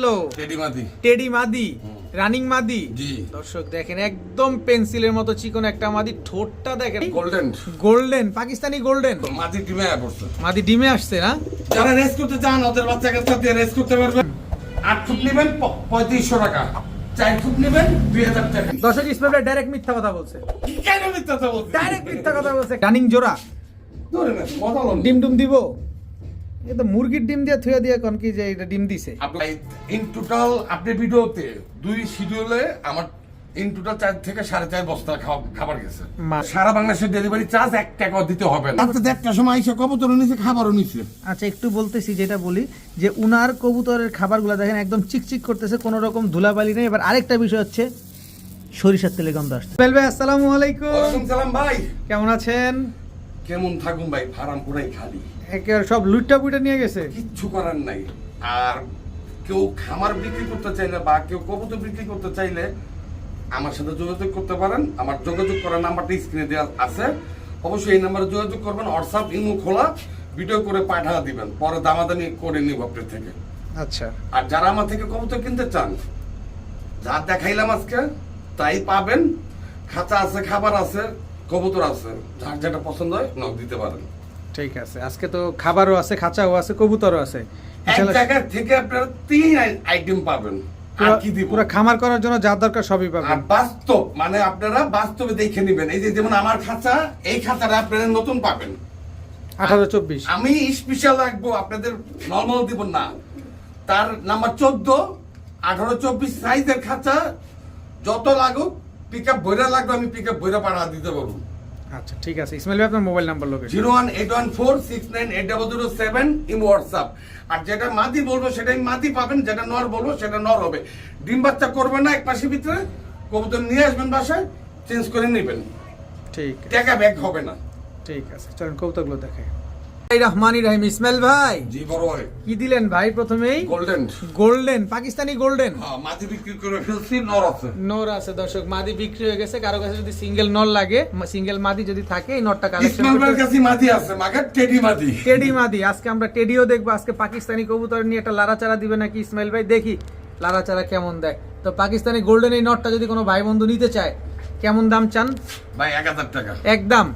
আসলো টেডি মাদি। টেডি মাদি রানিং মাদি? দর্শক দেখেন একদম পেন্সিলের মতো চিকন একটা মাদি ঠোঁটটা দেখেন। গোল্ডেন গোল্ডেন পাকিস্তানি গোল্ডেন মাদি টিমে পড়ছে। মাদি ডিমে আসছে না? যারা রেস করতে চান ওদের বাচ্চা কাচ্চা দিয়ে রেস করতে পারবেন। আট ফুট নেবেন পঁয়ত্রিশশো টাকা। চার ফুট নেবেন দুই হাজার টাকা। দর্শক ইসমাইল ডাইরেক্ট মিথ্যা কথা বলছে। কেন মিথ্যা কথা বলছি? ডাইরেক্ট মিথ্যা কথা বলছে। রানিং জোড়া। ধরে নেন, কথা বলুন। ডিম ডুম দিব? মুরগির ডিম দিয়ে থুয়ে দিয়ে কোন কি যে এটা ডিম দিছে। ইন টোটাল আপনি ভিডিওতে দুই শিডিউলে আমার ইন টোটাল চার থেকে সাড়ে চার বস্তা খাবার গেছে। সারা বাংলাদেশের ডেলিভারি চার্জ এক টাকাও দিতে হবে না। আচ্ছা দেড়টার সময় এসে কবুতর নিচে খাবারও নিচ্ছে আচ্ছা একটু বলতেছি যেটা বলি যে উনার কবুতরের খাবারগুলো দেখেন একদম চিকচিক করতেছে কোনো রকম ধুলাবালি নেই। এবার আরেকটা বিষয় হচ্ছে সরিষার তেলে গন্ধ আসছে ভাই আসসালামু আলাইকুম। সালাম ভাই। কেমন আছেন? কেমন থাকুন ভাই ফার্ম পুরাই খালি। একেবারে সব লুটটা পুইটা নিয়ে গেছে। কিচ্ছু করার নাই। আর কেউ খামার বিক্রি করতে চাইলে বা কেউ কবুতর বিক্রি করতে চাইলে আমার সাথে যোগাযোগ করতে পারেন। আমার যোগাযোগ করার নাম্বারটা স্ক্রিনে দেওয়া আছে। অবশ্যই এই নাম্বারে যোগাযোগ করবেন হোয়াটসঅ্যাপ ইমো খোলা ভিডিও করে পাঠা দিবেন। পরে দামাদামি করে নিব আপনার থেকে। আচ্ছা। আর যারা আমার থেকে কবুতর কিনতে চান যা দেখাইলাম আজকে তাই পাবেন। খাঁচা আছে খাবার আছে কবুতর আছে। যার যেটা পছন্দ হয় নক দিতে পারেন। ঠিক আছে আজকে তো খাবারও আছে খাঁচাও আছে কবুতরও আছে। এক জায়গা থেকে আপনারা তিন আইটেম পাবেন। পুরো- কি দিব? পুরো খামার করার জন্য যা দরকার সবই পাবেন। আর বাস্তব মানে আপনারা বাস্তবে দেখে নেবেন। এই যে যেমন আমার খাঁচা এই খাঁচাটা আপনারা নতুন পাবেন। আঠারো চব্বিশ। আমি স্পেশাল রাখব আপনাদের নর্মাল দিব না। তার নাম্বার চোদ্দ আঠারো চব্বিশ সাইজের খাঁচা যত লাগুক পিক আপ বইরা লাগবে আমি পিক আপ বইরা পাঠা দিতে পারব। আচ্ছা ঠিক আছে। ইসমাইল ভাই আপনার mobile number location zero one eight one four six nine eight double zero seven ইম হোয়াটসঅ্যাপ আর যেটা মাদি বলব সেটাই মাদি পাবেন যেটা নর বলব সেটা নর হবে। ডিম বাচ্চা করবেন না এক পাশে ভিতরে। কবুতর নিয়ে আসবেন বাসায় চেঞ্জ করে নেবেন। ঠিক টাকা ব্যাগ হবে না। ঠিক আছে চলুন কবুতরগুলো দেখে এই রহমানি রহিম। ইসমাইল ভাই। জি বড় কি দিলেন ভাই প্রথমেই? গোল্ডেন। Golden Pakistani golden? হ্যাঁ মাদি বিক্রি করে ফেলছি নর আছে। নর আছে দর্শক মাদি বিক্রি হয়ে গেছে। কারও কাছে যদি সিঙ্গেল নর লাগে সিঙ্গেল মাদি যদি থাকে এই নরটা কালেকশন ইসমাইল ভাইয়ের কাছে মাদি আছে মাগার টেডি মাদি টেডি মাদি আজকে আমরা টেডিও দেখব। আজকে পাকিস্তানি কবুতর নিয়ে একটা লারাচারা দিবে নাকি ইসমাইল ভাই? দেখি লারাচারা কেমন দেয়। তো পাকিস্তানি গোল্ডেন এই নটটা যদি কোনো ভাই বন্ধু নিতে চায় কেমন দাম চান? ভাই এক হাজার টাকা। একদম।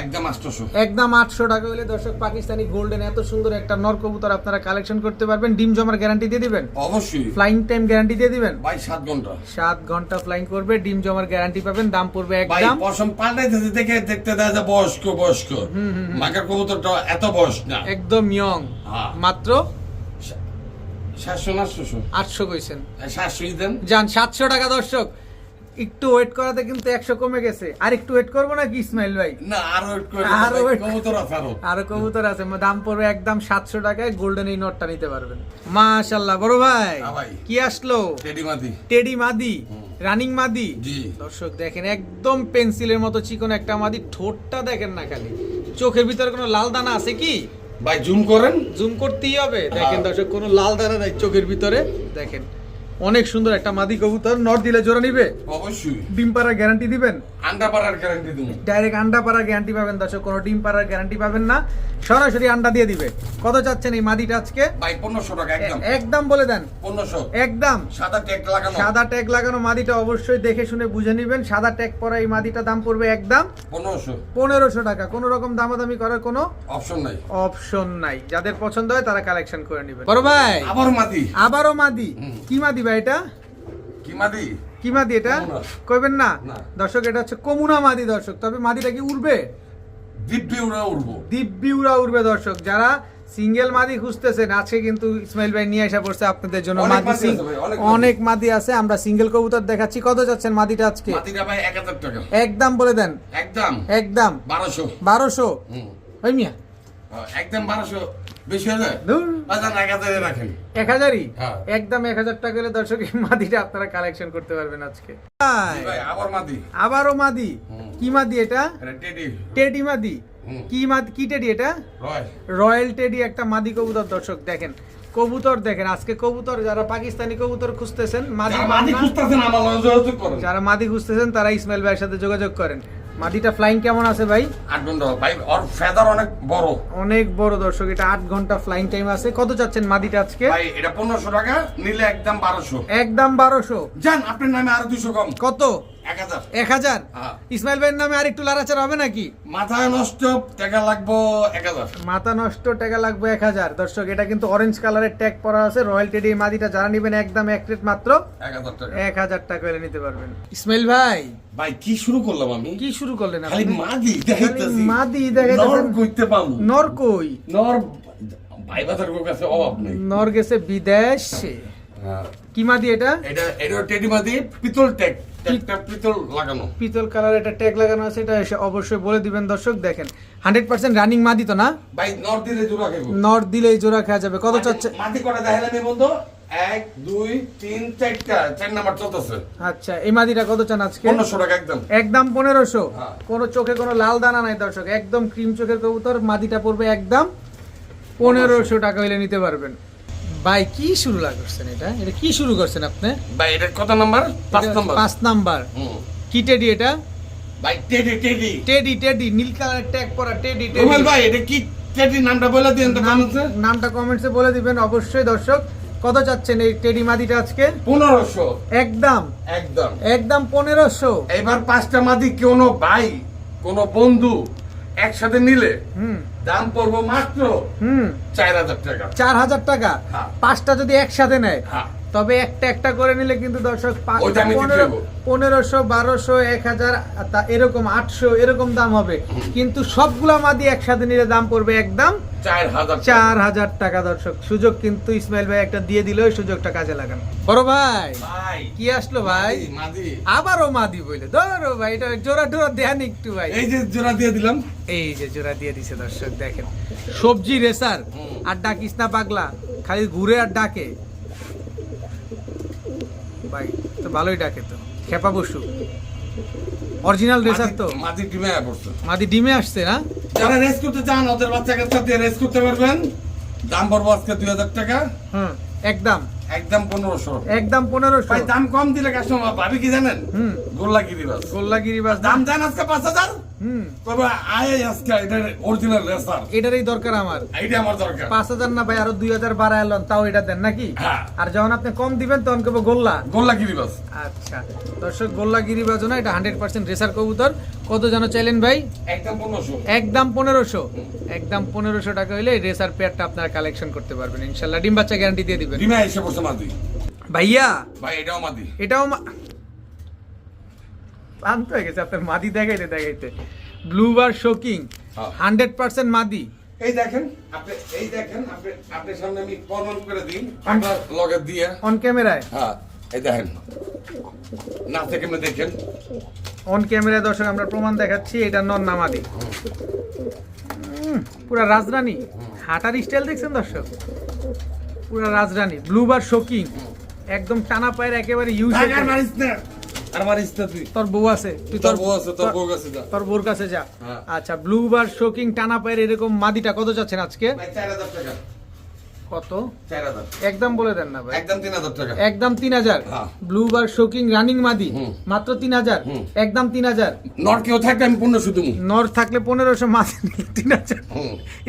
একদম আটশোশো। একদম আটশো টাকা হলে দর্শক পাকিস্তানি গোল্ডেন এত সুন্দর একটা নর কবুতর আপনারা কালেকশন করতে পারবেন। ডিম জমার গ্যারান্টি দিয়ে দিবেন? অবশ্যই। ফ্লাইং টাইম গ্যারান্টি দিয়ে দিবেন? ভাই সাত ঘণ্টা। সাত ঘণ্টা ফ্লাইং করবে ডিম জমার গ্যারান্টি পাবেন দাম পড়বে ভাই পশম পাল্টাইতেছে দেখে দেখতে বয়স্ক বয়স্ক। কবুতরটা এত বয়স না। একদম ইয়ং হ্যাঁ। মাত্র? সাতশো না আটশো কইছেন। সাতশোই দেন। যান সাতশো টাকা দর্শক। একটু ওয়েট করাতে কিন্তু একশো কমে গেছে। আর একটু ওয়েট করব নাকি ইসমাইল ভাই? না আরও ভাই, কবুতর আছে আরও। আরও কবুতর আছে দাম পড়বে একদম সাতশো টাকায় গোল্ডেন এই নোটটা নিতে পারবেন। মাশাল্লাহ বড় ভাই হ্যাঁ কি আসলো? টেডি মাদি। টেডি মাদি রানিং মাদি? দর্শক দেখেন একদম পেন্সিলের মতো চিকন একটা মাদি ঠোঁটটা দেখেন না খালি। চোখের ভিতরে কোনো লাল দানা আছে কি? ভাই জুম করেন। জুম করতেই হবে। দেখেন হ্যাঁ। দর্শক কোনো লাল দানা নাই চোখের ভিতরে। দেখেন অনেক সুন্দর একটা মাদি কবুতর। নট দিলে জোড়া নিবে? অবশ্যই। ডিম পাড়ার গ্যারান্টি দিবেন? আন্ডা পাড়ার গ্যারান্টি দিব। ডাইরেক্ট আন্ডা পাড়ার গ্যারান্টি পাবেন দর্শক কোনো ডিম পাড়ার গ্যারান্টি পাবেন না। সরাসরি আন্ডা দিয়ে দিবে। কত চাচ্ছেন এই মাদিটা আজকে? ভাই পনেরোশো টাকা একদম। একদম বলে দেন। পনেরোশো। একদম। সাদা ট্যাগ লাগানো। সাদা ট্যাগ লাগানো মাদিটা অবশ্যই দেখে শুনে বুঝে নেবেন। সাদা ট্যাগ পরা এই মাদিটা দাম পড়বে একদম পনেরোশো। পনেরোশো টাকা। কোনো রকম দামাদামি করার কোনো অপশন নাই। অপশন নাই। যাদের পছন্দ হয় তারা কালেকশন করে নেবেন। বড় ভাই। আবার মাদি। আবারও মাদি। কি মাদি ভাই এটা? কি মাদি কি মাদি এটা? কইবেন না। দর্শক এটা হচ্ছে কমুনা মাদি দর্শক। তবে মাদিটা কি উড়বে? দিব্যি উড়া উড়বো। দিব্যি উড়া উড়বে দর্শক। যারা সিঙ্গেল মাদি খুঁজতেছেন আজকে কিন্তু ইসমাইল ভাই নিয়ে আসা পড়ছে আপনাদের জন্য অনেক মাদি অনেক মাদি। আছে। আমরা সিঙ্গেল কবুতর দেখাচ্ছি। কত যাচ্ছেন মাদিটা আজকে? মাদিটা ভাই এক হাজার টাকা। একদম বলে দেন। একদম। একদম। বারোশো। বারোশো? ওই মিয়া। একদম বারোশো। বেশি হয়ে যায় ধুর। বাজার এক হাজারে রাখেন। এক হাজারই। একদম এক হাজার টাকা হলে দর্শক এই মাদিটা আপনারা কালেকশন করতে পারবেন আজকে। ভাই আবার মাদি। আবারও মাদি? কি মাদি এটা? এটা টেডি। টেডি মাদি? কি মাদি কি টেডি এটা? রয়্যাল টেডি একটা মাদি কবুতর দর্শক দেখেন। কবুতর দেখেন আজকে কবুতর যারা পাকিস্তানি কবুতর খুঁজতেছেন মাদি যারা মাদি খুঁজতেছেন আমার যোগাযোগ করেন। যারা মাদি খুঁজতেছেন তারা ইসমাইল ভাইয়ের সাথে যোগাযোগ করেন। মাদিটা ফ্লাইং কেমন আছে ভাই? আট ঘণ্টা ভাই ওর ফেদার অনেক বড়। অনেক বড় দর্শক এটা আট ঘণ্টা ফ্লাইং টাইম আছে। কত চাচ্ছেন মাটিটা আজকে? ভাই এটা পনেরোশো টাকা নিলে একদম বারোশো। একদম বারোশো। যান আপনার নামে আরও দুশো কম। কত? এক হাজার। এক হাজার। ইসমাইল ভাইয়ের নামে আর একটু লাড়াচাড়া হবে নাকি? মাথায় নষ্ট টাকা লাগবো এক হাজার। মাথা নষ্ট টাকা লাগবে এক হাজার। দর্শক এটা কিন্তু অরেঞ্জ কালারের ট্যাগ পরা আছে রয়্যাল টেডি মাদিটা যারা নিবেন একদম এক রেট মাত্র এক হাজার টাকা। এক হাজার টাকা হলে নিতে পারবেন। ইসমাইল ভাই। ভাই কি শুরু করলাম আমি? কি শুরু করলেন খালি মাদি দেখাইতেছি। মাদি দেখাইতেছেন। নর কইতে পাবো নর কই? নর ভাই বাজার কাছে অভাব নেই। নর গেছে বিদেশে। হ্যাঁ। কি মাদি এটা? এটা এটা টেডি মাদি পিতল ট্যাগ ট্যাগটা পিতল লাগানো। পিতল কালার এটা ট্যাগ লাগানো আছে এটা এসে অবশ্যই বলে দিবেন দর্শক দেখেন। হান্ড্রেড পার্সেন্ট রানিং মাদি তো না? ভাই নর দিলে জোড়া নর দিলেই জোড়া খাওয়া যাবে। কত চাচ্ছে? মাটি কটা দেখালাম এই বন্ধু? এক দুই তিন চারটা। চার নাম্বার চলতেছে। আচ্ছা এই মাদিটা কত চান আজকে? পনেরোশো টাকা একদম। একদম পনেরোশো? হ্যাঁ। কোনো চোখে কোনো লাল দানা নাই দর্শক একদম ক্রিম চোখের কবুতর মাদিটা পড়বে একদম পনেরোশো টাকা হইলে নিতে পারবেন। ভাই কি শুরু লাগছেন এটা? এটা কি শুরু করছেন আপনি? ভাই এটা কত নাম্বার? পাঁচ নাম্বার। পাঁচ নাম্বার। হুম। কি টেডি এটা? ভাই টেডি টেডি। টেডি টেডি নীল কালারের ট্যাগ পরা টেডি টেডি। ভাই এটা কি টেডি নামটা বলে দিন তো নাম- নামটা কমেন্টসে বলে দিবেন অবশ্যই দর্শক। কত চাচ্ছেন এই টেডি মাদিটা আজকে? পনেরোশো। একদম। একদম। একদম পনেরোশো। এবার পাঁচটা মাদি কোনো ভাই কোনো বন্ধু একসাথে নিলে হুম। দাম পড়ব মাত্র হুম। চার হাজার টাকা। চার হাজার টাকা। হ্যাঁ। পাঁচটা যদি একসাথে নেয় হ্যাঁ। তবে একটা একটা করে নিলে কিন্তু দর্শক। পনেরোশো বারোশো এক হাজার এরকম আটশো এরকম দাম হবে। কিন্তু সবগুলা মাদি একসাথে নিলে দাম পড়বে একদম চার হাজার টাকা। দর্শক। সুযোগ কিন্তু ইসমাইল ভাই একটা দিয়ে দিল ওই সুযোগটা কাজে লাগান। বড় ভাই কি আসলো ভাই? আবারও মাদি বলে ধরো ভাই এটা জোড়া টোরা দেন একটু ভাই। এই যে জোড়া দিয়ে দিলাম। এই যে জোড়া দিয়ে দিছে দর্শক দেখেন। সবজি রেসার। আর ডাকিস না পাগলা খালি ঘুরে আর ডাকে। তো ভালোই ডাকে তো। খেপা বসু। অরিজিনাল রেসার তো। মাদি- ডিমে পড়ছে। মাদি ডিমে আসছে না? যারা রেস করতে চান ওদের বাচ্চা কাচ্চা দিয়ে রেস করতে পারবেন। দাম পড়ব আজকে দুই হাজার টাকা। হুম একদম। একদম পনেরোশো। একদম পনেরোশো। ভাই দাম কম দিলে কাস্টমার ভাবি কি জানেন? হুম। গোল্লা গিরিবাস গোল্লাগিরি বাস দাম দেন আজকে পাঁচ হাজার? তবে আয় আজকে এটা অরিজিনাল রেসার এটারই দরকার আমার। এইটা আমার দরকার। পাঁচ হাজার না ভাই আরও দুই হাজার বাড়ায় এলাম তাও এটা দেন নাকি। আর যখন আপনি কম দিবেন তখন কেবল গোল্লা। আচ্ছা। দর্শক গোল্লাগিরি বাজনা এটা হান্ড্রেড পার্সেন্ট রেসার কবুতর। কত যেন চাইলেন ভাই? একদম পনেরোশো। একদম পনেরোশো। একদম পনেরোশো টাকা হইলে রেসার পেয়ারটা আপনারা কালেকশন করতে পারবেন ইনশাল্লাহ। ডিম বাচ্চা গ্যারান্টি দিয়ে দিবেন। ডিমে এসে মাদি ভাইয়া। ভাই এটাও মাদি এটাও ক্লান্ত হয়ে গেছে আপনার মাদি দেখাইতে দেখাইতে। ব্লু বার শোকিং। হান্ড্রেড পার্সেন্ট মাদি। এই দেখেন আপনি এই দেখেন আপনি আপনার সামনে আমি প্রমাণ করে দিই। আপনার লগে দিয়ে। অন ক্যামেরায় হ্যাঁ এই দেখেন। না থেকে দেখেন। অন ক্যামেরায় দর্শক আমরা প্রমাণ দেখাচ্ছি এটা নন নামাদি পুরা রাজরানী। হাঁটার স্টাইল দেখছেন দর্শক? পুরা রাজরানী ব্লু বার শোকিং একদম টানা পায়ের একেবারে ইউজ আর মারিস না। আর মারিস না তুই। তোর বউ আছে তুই তোর বউ আছে তোর বউ কাছে যা। তোর বউর কাছে যা। হ্যাঁ। আচ্ছা ব্লু বার শোকিং টানা পায়ের এরকম মাদিটা কত যাচ্ছেন আজকে? ভাই চার হাজার টাকা। কত? চার হাজার। একদম বলে দেন না ভাই। একদম তিন হাজার টাকা। একদম তিন হাজার। হ্যাঁ। ব্লু বার শোকিং রানিং মাদি মাত্র তিন হাজার। একদম তিন হাজার। কেউ থাকলে আমি পনেরোশো দেবো নর থাকলে পনেরোশো নিলে তিন হাজার।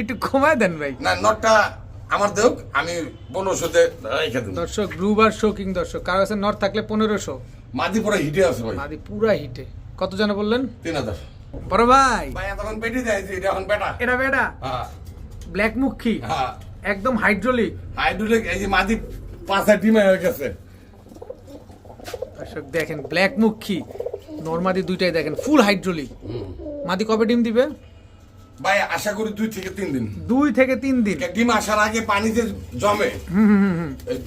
একটু কমায় দেন ভাই। না নটটা আমার দেখ আমি পনেরোশোতে রেখে দেবো। দর্শক ব্লু শো কিং দর্শক। কারও কাছে নর থাকলে পনেরোশো। মাদি পরে হিটে আছে ভাই। মাদি পুরা হিটে। কত জন বললেন? তিন হাজার। বড় ভাই। ভাই তখন বেটি দেয় এটা এখন বেটা। এটা বেটা? ব্ল্যাক মুখী? হ্যাঁ। একদম হাইড্রোলিক হাইড্রোলিক এই যে মাদি পাঁচা ডিমে হয়ে গেছে। দর্শক দেখেন ব্ল্যাক মুখী। নর্মাদি দুইটাই দেখেন ফুল হাইড্রোলিক মাদি কবে ডিম দিবে? ভাই আশা করি দুই থেকে তিন দিন। দুই থেকে তিন দিন। ডিম আসার আগে পানিতে জমে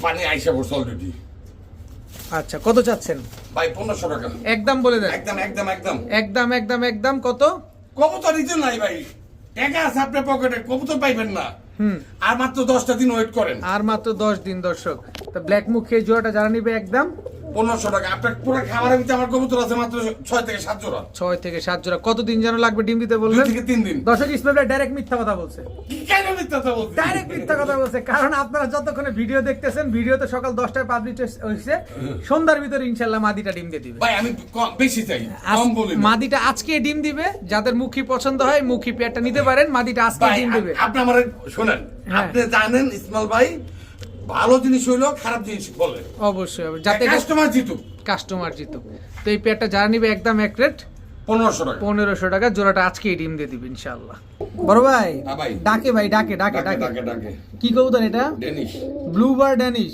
পানি আইসা পড়ছে অলরেডি আচ্ছা কত চাচ্ছেন? ভাই পনেরোশো টাকা। একদম বলে দেন। একদম একদম একদম। একদম একদম একদম কত? কবুতর নিতে নাই ভাই। টাকা আছে আপনার পকেটে কবুতর পাইবেন না। আর মাত্র দশটা দিন ওয়েট করেন। আর মাত্র দশ দিন দর্শক। তো ব্ল্যাক মুখে জোড়াটা যারা নিবে একদম। পনেরোশো টাকা। আপনার পুরো খাবারের ভিতরে আমার কবুতর আছে মাত্র ছয় থেকে সাত জোড়া। ছয় থেকে সাত জোড়া। কতদিন যেন লাগবে ডিম দিতে থেকে তিন দিন। দর্শক ইসমাইল ডাইরেক্ট মিথ্যা কথা বলছে। কেন মিথ্যা কথা বলছি? ডাইরেক্ট মিথ্যা কথা বলছে কারণ আপনারা যতক্ষণে ভিডিও দেখতেছেন ভিডিওতে সকাল দশটায় পাবলিশ হয়েছে সন্ধ্যার ভিতরে ইনশাল্লাহ মাদিটা ডিম দিয়ে দিবে। ভাই আমি বেশি চাই কম বলি মাদিটা আজকে ডিম দিবে যাদের মুখী পছন্দ হয় মুখী পেয়ারটা নিতে পারেন মাদিটা আজকে ডিম দিবে। আপ- আপনি আমার শোনেন হ্যাঁ। আপনি জানেন ইসমাল ভাই ভালো জিনিস হইল খারাপ জিনিস বলে। অবশ্যই। যাতে কাস্টমার জিতুক। কাস্টমার জিতুক। তো এই পেয়ারটা যারা নিবে একদম এক রেট পনেরোশো টাকা। পনেরোশো টাকা জোড়াটা আজকেই ডিম দিয়ে দিবে ইনশাল্লাহ বড় ভাই হ্যাঁ ডাকে ভাই ডাকে ডাকে ডাকে ডাকে। ডাকে ডাকে। কি কবুতর এটা? Danish blue bar Danish.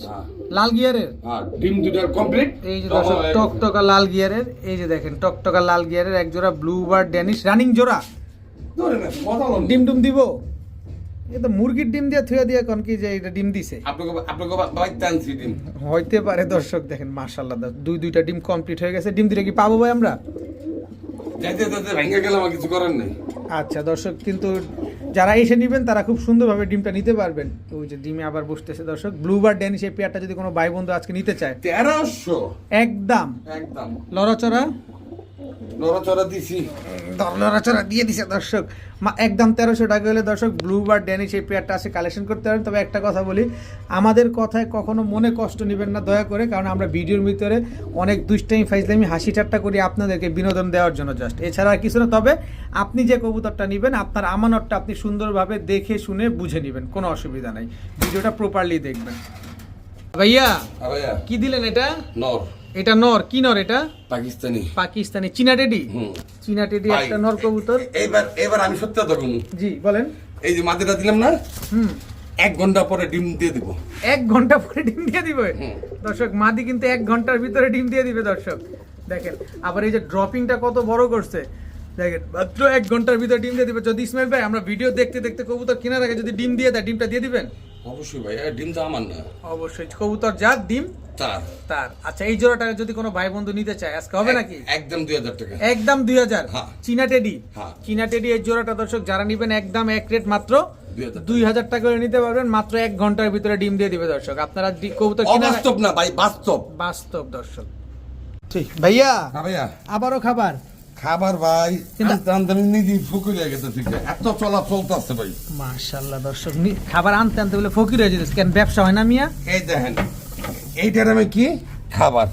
লাল গিয়ারের? হ্যাঁ ডিম দুটার কমপ্লিট এই যে দর্শক টকটকা। লাল গিয়ারের এই যে দেখেন টকটকা লাল গিয়ারের এক জোড়া ব্লু বার ড্যানিশ রানিং জোড়া। ধরে না কথা বলুন ডিম ডুম দিব? এ তো মুরগির ডিম দিয়ে থুয়ে দিয়ে কোন কি যে এটা ডিম দিছে? আপনাকে আপনাকে ভাই টানছি ডিম। হইতে পারে দর্শক দেখেন মাশাল্লাহ দুই দুইটা ডিম কমপ্লিট হয়ে গেছে। ডিম দিলে কি পাবো ভাই আমরা? যাইতে যাইতে ভেঙে গেলাম কিছু করেন নাই। আচ্ছা দর্শক কিন্তু যারা এসে নেবেন তারা খুব সুন্দরভাবে ডিমটা নিতে পারবেন। ওই যে ডিমে আবার বসতেছে দর্শক। ব্লুবার ড্যানিশ এই পেয়ারটা যদি কোনো ভাই বন্ধু আজকে নিতে চায় তেরোশো? একদম। একদম। লড়াচড়া? নড়াচড়া দিছি। লড়াচড়া দিয়ে দিছে দর্শক। মা- একদম তেরোশো টাকা হলে দর্শক ব্লুবার ড্যানিশ এই পেয়ারটা কালেকশন করতে পারেন। তবে একটা কথা বলি আমাদের কথায় কখনো মনে কষ্ট নেবেন না দয়া করে কারণ আমরা ভিডিওর ভিতরে অনেক দুষ্টামি ফাইজলামি হাসি ঠাট্টা করি আপনাদেরকে বিনোদন দেওয়ার জন্য জাস্ট এছাড়া আর কিছু না তবে আপনি যে কবুতরটা নেবেন আপনার আমানতটা আপনি সুন্দরভাবে দেখে শুনে বুঝে নেবেন। কোনো অসুবিধা নাই। ভিডিওটা প্রপারলি দেখবেন। ভাইয়া ভাইয়া। কি দিলেন এটা? নর। এটা নর কি নর এটা? পাকিস্তানি। পাকিস্তানি চীনা টেডি? চীনা টেডি একটা নর কবুতর। এবার এবার আমি সত্যি কথা জি বলেন। এই যে মাটিটা দিলাম না হুম। এক ঘণ্টা পরে ডিম দিয়ে দিব। এক ঘণ্টা পরে ডিম দিয়ে দিবে। দর্শক মাদি কিন্তু এক ঘণ্টার ভিতরে ডিম দিয়ে দিবে দর্শক। দেখেন আবার এই যে ড্রপিংটা কত বড় করছে। দেখেন মাত্র এক ঘণ্টার ভিতরে ডিম দিয়ে দিবে। যদি ইসমাইল ভাই আমরা ভিডিও দেখতে দেখতে কবুতর কেনার আগে যদি ডিম দিয়ে দেয় ডিমটা দিয়ে দিবেন? অবশ্যই ভাই ডিম তো আমার না। অবশ্যই কবুতর যার ডিম তার। তার। আচ্ছা এই জোড়াটা যদি কোনো ভাই বন্ধু নিতে চায় আজকে হবে এক- নাকি? একদম দুই হাজার টাকা। একদম দুই হাজার? হ্যাঁ। চীনা টেডি? হ্যাঁ। চীনা টেডি এই জোড়াটা দর্শক যারা নিবেন একদম এক রেট মাত্র দুই হাজার টাকা। করে নিতে পারবেন মাত্র এক ঘণ্টার ভিতরে ডিম দিয়ে দিবে দর্শক। আপনারা কবুতর কিনা অবাস্তব না ভাই বাস্তব। বাস্তব দর্শক। ঠিক। ভাইয়া হ্যাঁ ভাইয়া। আবারও খাবার। খাবার ভাই আনতে আনতে আমি নিজে ফুকুরে গেছে ঠিক। এত চলা চলতেছে ভাই। মাশাল্লাহ দর্শক খাবার আনতে আনতে বলে ফকির হয়ে যেতেছে। কেন ব্যবসা হয় না মিয়া? এই দেখেন এইটার আমি কি? খাবার।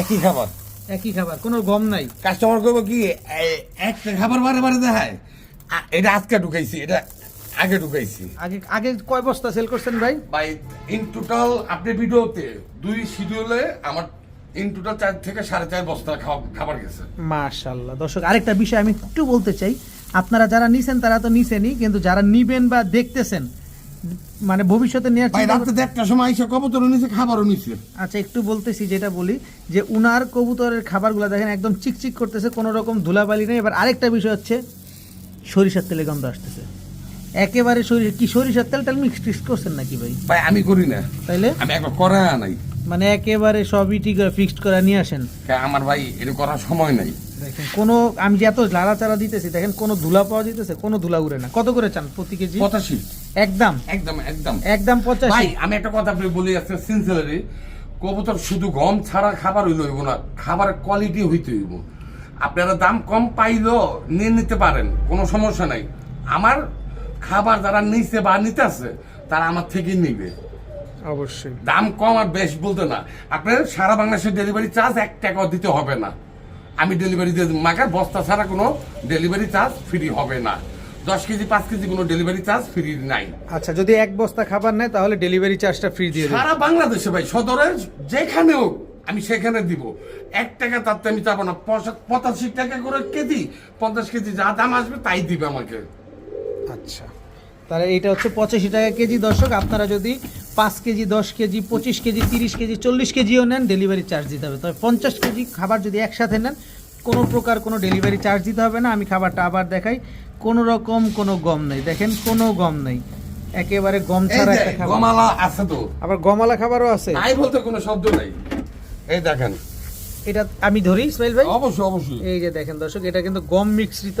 একই খাবার। একই খাবার কোনো গম নাই। কাস্টমার করব কি একটা খাবার বারে বারে দেখায়। এটা আজকে ঢুকাইছি এটা আগে ঢুকাইছি। আগে আগে কয় বস্তা সেল করছেন ভাই? ভাই ইন টোটাল আপনি ভিডিওতে দুই শিডিউলে আমার ইন টোটাল চার থেকে সাড়ে চার বস্তা খাবার গেছে। মাশাল্লাহ। দর্শক আরেকটা বিষয় আমি একটু বলতে চাই। আপনারা যারা নিছেন তারা তো নিছেনই কিন্তু যারা নিবেন বা দেখতেছেন মানে ভবিষ্যতে নেওয়ার ভাই রাত্রে একটা সময় এসে কবুতর নিছে খাবারও নিছে। আচ্ছা একটু বলতেছি যেটা বলি যে উনার কবুতরের খাবারগুলো দেখেন একদম চিকচিক করতেছে কোনো রকম ধুলাবালি নেই। এবার আরেকটা বিষয় হচ্ছে সরিষার তেলে গন্ধ আসতেছে। একেবারে সরিষা কি সরিষার তেল তেল মিক্স টিক্স করছেন নাকি ভাই? ভাই আমি করি না। তাইলে? আমি একবার করা নাই। মানে একেবারে সবই ঠিক ফিক্সড করে নিয়ে আসেন। কা- আমার ভাই এটা করার সময় নাই। দেখেন কোনো আমি যে এত লাড়াচাড়া দিতেছি দেখেন কোনো ধুলা পাওয়া যেতেছে কোনো ধুলা উড়ে না। কত করে চান প্রতি কেজি? পঁচাশি। একদম। একদম একদম। একদম পঁচাশি। ভাই আমি একটা কথা আপনি বলি আছে সিনসিয়ারি কবুতর শুধু গম ছাড়া খাবার হইল হইব না খাবারের কোয়ালিটি হইতে হইব। আপনারা দাম কম পাইলেও নিয়ে নিতে পারেন কোনো সমস্যা নাই। আমার খাবার যারা নিছে বা নিতে আছে তারা আমার থেকেই নিবে। অবশ্যই। দাম কম আর বেশ বলতে না। আপনার সারা বাংলাদেশের ডেলিভারি চার্জ এক টাকাও দিতে হবে না। আমি ডেলিভারি দিয়ে। মাগার বস্তা ছাড়া কোনো ডেলিভারি চার্জ ফ্রি হবে না। দশ কেজি পাঁচ কেজি কোনো ডেলিভারি চার্জ ফ্রি নাই। আচ্ছা যদি এক বস্তা খাবার নেয় তাহলে ডেলিভারি চার্জটা ফ্রি দিয়ে সারা বাংলাদেশে ভাই সদরে যেখানে হোক আমি সেখানে দিব। এক টাকা তাতে আমি চাবো না। পঁচা- পঁচাশি টাকা করে কেজি পঞ্চাশ কেজি যা দাম আসবে তাই দিবে আমাকে। আচ্ছা। তাহলে এটা হচ্ছে পঁচাশি টাকা কেজি। দর্শক আপনারা যদি পাঁচ কেজি দশ কেজি পঁচিশ কেজি তিরিশ কেজি চল্লিশ কেজিও নেন ডেলিভারি চার্জ দিতে হবে। তবে পঞ্চাশ কেজি খাবার যদি একসাথে নেন কোনো প্রকার কোনো ডেলিভারি চার্জ দিতে হবে না। আমি খাবারটা আবার দেখাই। কোনো রকম কোনো গম নেই। দেখেন কোনো গম নেই। একেবারে গম ছাড়া একটা খাবার। গমালা আছে তো? আবার গমালা খাবারও আছে। নাই বলতে কোনো শব্দ নাই। এই দেখেন। এটা আমি ধরি ইসমাইল ভাই? অবশ্যই অবশ্যই। এই যে দেখেন দর্শক এটা কিন্তু গম মিশ্রিত।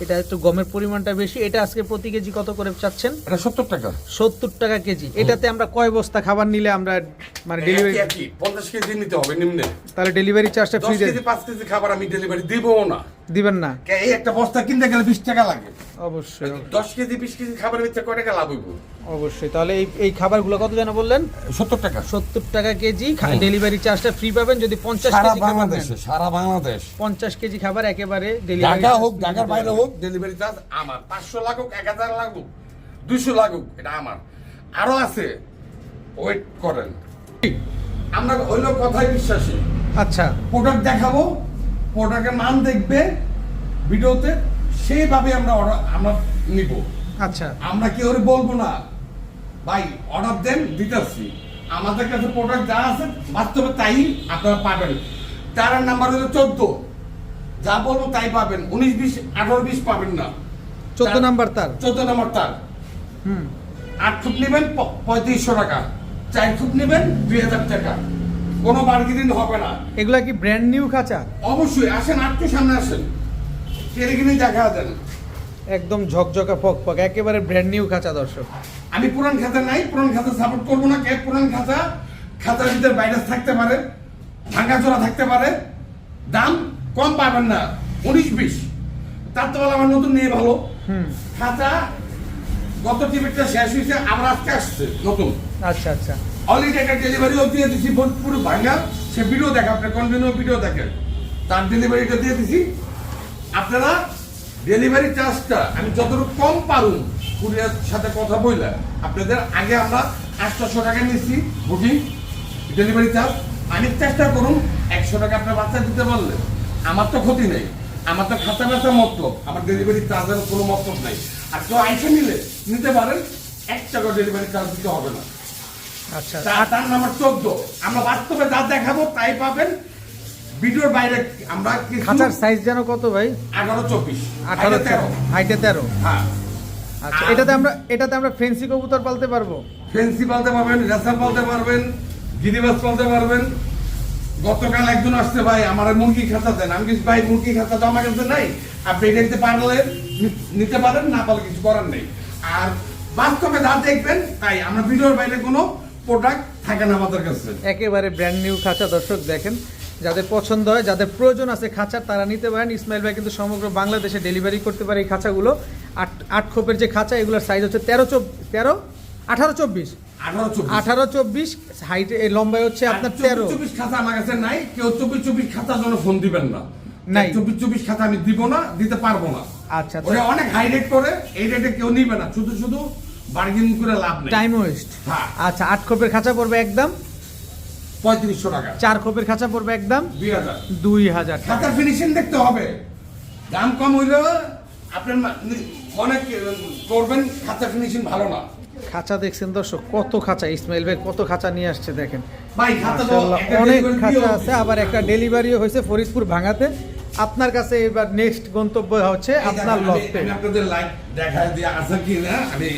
এটা একটু গমের পরিমাণটা বেশি। এটা আজকে প্রতি কেজি কত করে চাচ্ছেন? এটা সত্তর টাকা। সত্তর টাকা কেজি। এটাতে আমরা কয় বস্তা খাবার নিলে আমরা মানে ডেলিভারি পঞ্চাশ কেজি নিতে হবে নিম্নে। তাহলে ডেলিভারি চার্জটা ফ্রি কেজি পাঁচ কেজি খাবার আমি ডেলিভারি দিবো না। দিবেন না। কে- এই একটা বস্তা কিনতে গেলে বিশ টাকা লাগে। অবশ্যই দশ কেজি বিশ কেজি খাবার ভিতরে কয় টাকা লাভ হইব? অবশ্যই তাহলে এই এই খাবারগুলো কত যেন বললেন? সত্তর টাকা। সত্তর টাকা কেজি ডেলিভারি চার্জটা ফ্রি পাবেন যদি পঞ্চাশ সারা বাংলাদেশে সারা বাংলাদেশ। পঞ্চাশ কেজি খাবার একেবারে ডেলিভারি ঢাকা হোক ঢাকার বাইরে হোক ডেলিভারি চার্জ আমার। পাঁচশো লাগুক এক হাজার লাগুক দুইশো লাগুক এটা আমার। আরও আছে। ওয়েট করেন। আমরা হইল কথায় বিশ্বাসী। আচ্ছা। প্রোডাক্ট দেখাবো প্রোডাক্টের মান দেখবে ভিডিওতে সেইভাবে আমরা order- আমরা নিব। আচ্ছা। আমরা কি ওরে বলব না? ভাই অর্ডার দেন দিতেছি আমাদের কাছে প্রোডাক্ট যা আছে বাস্তবে তাই আপনারা পাবেন। তার নাম্বার হলো চোদ্দ। যা বলব তাই পাবেন। উনিশ বিশ আঠারো বিশ পাবেন না। চোদ্দ নাম্বার তার? চোদ্দ নাম্বার তার। হুম। আট ফুট নেবেন পঁয়ত্রিশশো টাকা। চার ফুট নেবেন দুই হাজার টাকা। কোনো বার্গেনিং হবে না। এগুলা কি ব্র্যান্ড নিউ খাঁচা? অবশ্যই আসেন আটটু সামনে আসেন। কেড়ে দেখা দেন একদম ঝকঝকা ফক ফক একেবারে ব্র্যান্ড নিউ খাঁচা দর্শক। আমি পুরান খাতা নাই পুরান খাতা সাপোর্ট করব না কে পুরান খাতা খাতার ভিতরে ভাইরাস থাকতে পারে ভাঙা চোরা থাকতে পারে দাম কম পাবেন না উনিশ বিশ। তার তো আমার নতুন নিয়ে ভালো। খাতা গত টিকিটটা শেষ হয়েছে আবার আজকে আসছে নতুন। আচ্ছা আচ্ছা। অলরেডি একটা ডেলিভারিও দিয়ে দিছি পুরো ভাঙা সে ভিডিও দেখে আপনি কন্টিনিউ ভিডিও দেখেন? তার ডেলিভারিটা দিয়ে দিছি আপনারা ডেলিভারি চার্জটা আমি যতটুকু কম পারুন কুরিয়ার সাথে কথা বললাম আপনাদের আগে আমরা আটশোশো টাকা নিচ্ছি বুকিং ডেলিভারি চার্জ আমি চেষ্টা করুন একশো টাকা আপনার বাচ্চা দিতে পারলে। আমার তো ক্ষতি নেই। আমার তো খাতা ব্যথা মতলব আমার ডেলিভারি চার্জের কোনো মতলব নাই। আর কেউ আইসে নিলে নিতে পারেন এক টাকা ডেলিভারি চার্জ দিতে হবে না। আচ্ছা। তার নাম্বার চোদ্দ। আমরা বাস্তবে যা দেখাবো তাই পাবেন। ভিডিওর বাইরে আমরা খাঁচার সাইজ যেন কত ভাই? এগারো চব্বিশ। আঠারো আঠারো তেরো। হাইটে তেরো? হ্যাঁ। আচ্ছা এটাতে আমরা এটাতে আমরা ফেন্সি কবুতর পালতে পারব? ফেন্সি পালতে পারবেন রেসার পালতে পারবেন গিরিবাস পালতে পারবেন। গতকাল একজন আসছে ভাই আমার মুরগি খাতা দেন। আমি কিছু ভাই মুরগি খাতা তো আমার কাছে নাই। আপনি নিতে পারলে নিতে পারেন না পারলে কিছু করার নেই। আর বাস্তবে যা দেখবেন তাই আমরা ভিডিওর বাইরে কোনো প্রোডাক্ট থাকে না আমাদের কাছে। একেবারে ব্র্যান্ড নিউ খাঁচা দর্শক দেখেন। যাদের পছন্দ হয় যাদের প্রয়োজন আছে খাঁচার তারা নিতে পারেন। ইসমাইল ভাই কিন্তু সমগ্র বাংলাদেশে ডেলিভারি করতে পারে এই খাঁচাগুলো। আট আট খোপের যে খাঁচা এগুলোর সাইজ হচ্ছে তেরো চব তেরো? আঠারো চব্বিশ? আঠারো চব্বিশ। হাইটে এই লম্বায় হচ্ছে আপনার তেরো। চব্বিশ খাতা আমার কাছে নাই কেউ চব্বিশ চব্বিশ খাতার জন্য ফোন দিবেন না। নাই। চব্বিশ চব্বিশ খাতা আমি দিব না দিতে পারব না। আচ্ছা ওরা অনেক হাই রেট করে এই রেটে কেউ নিবে না। শুধু শুধু বার্গেনিং করে লাভ নেই। টাইম ওয়েস্ট হ্যাঁ। আচ্ছা আট খোপের খাঁচা পড়বে একদম। পঁয়ত্রিশশো টাকা। চার খোপের খাঁচা পড়বে একদম দুই হাজার। দুই হাজার টাকা। ফিনিশিং দেখতে হবে। দাম কম হইলেও আপনার মনে করবেন খাতার ফিনিশিং ভালো না। খাঁচা দেখছেন দর্শক কত খাঁচা ইসমাইল ভাই কত খাঁচা নিয়ে আসছে দেখেন। অনেক খাঁচা আছে আবার একটা ডেলিভারিও হয়েছে ফরিদপুর ভাঙাতে। আপনার কাছে এবার নেক্সট গন্তব্য হচ্ছে আপনার আমি আপনাদের লাইভ দেখায় দিয়ে আছে কি না আমি